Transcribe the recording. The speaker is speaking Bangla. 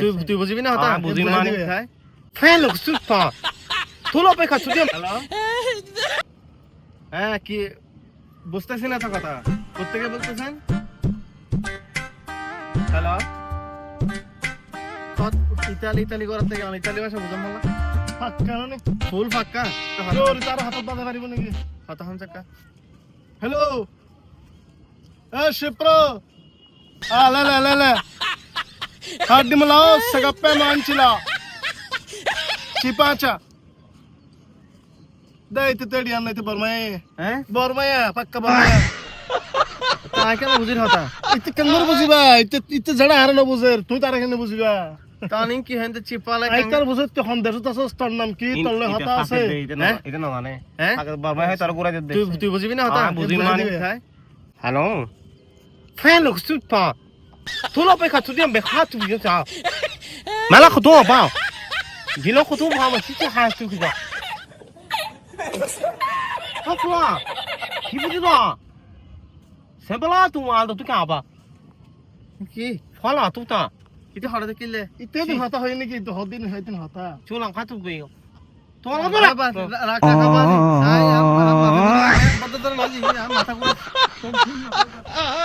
তুই তুই বুঝবি না হতা হ্যাঁ, বুঝি মানে। মানে লোক সুপা তোলো হ্যালো? হ্যাঁ কি বুঝতেছি না তো কথা। কোথেকে বলতেছেন? হ্যালো? ইতালি ইতালি করার থেকে আমি ইতালি ভাষা বুঝাম বলা ফাক্কা না ফুল ফাক্কা তোর তার হাতত বাঁধা পারিব নেকি হতা হাম চাক্কা হেল্ল' এ শিপ্ৰ আ লে লে লে। हाडमला सगप्पे मांचिला चिपाचा ದೈತಿ ತಡಿ ಅನ್ನೈತಿ ಬರ್ಮೈ ಬರ್ಮಯ್ಯ ಪಕ್ಕ ಬರ್ಮಯ್ಯ ಆಕೆನ ಬುಜಿರ್ ಹೋತ ಇತ್ತು ಕಂಗೂರು ಬುಜಿಬಾ ಇತ್ತು ಇತ್ತು ಜಡ ಹಾರನ ಬುಜಿರ್ ತೂ ತಾರ ಹೆಣ್ಣು ಬುಜಿಬಾ ತಾನಿಂಗ್ ಕಿ ಹೆಂತ ಚಿಪಾಲ ಐಕರ್ ಬುಜತ್ ಹೊಂ ದರ್ಸು ತಸ ಸ್ತನ್ ನಮ್ ಕಿ ತಳ್ಳೆ ಹೋತ ಆಸೆ ಇದನ ನಾನೆ ಅಗ ಬರ್ಮೈ ಹೈ ತರ ಗುರಾ ದಿದ್ದೆ ತೂ ತೂ ಬುಜಿಬಿ ನಾ ಹೋತ ಬುಜಿನ್ ಮಾನಿ ಹಲೋ ಫ್ಯಾನ್ ಲುಕ್ಸ್ ಟು ಪಾ tulopay katudiam be hatu bisa mala kudu ba gilo kudu ba ma chichi hatu kuda hafla kibuji da sebala tu mal tu kya ba ki phala tu ta itu hara kille itu din hata hoyni ki do din hoy din hata chulang khatu be তোমার বলা রাখা খাবার তাই আমার মাথা ঘুরে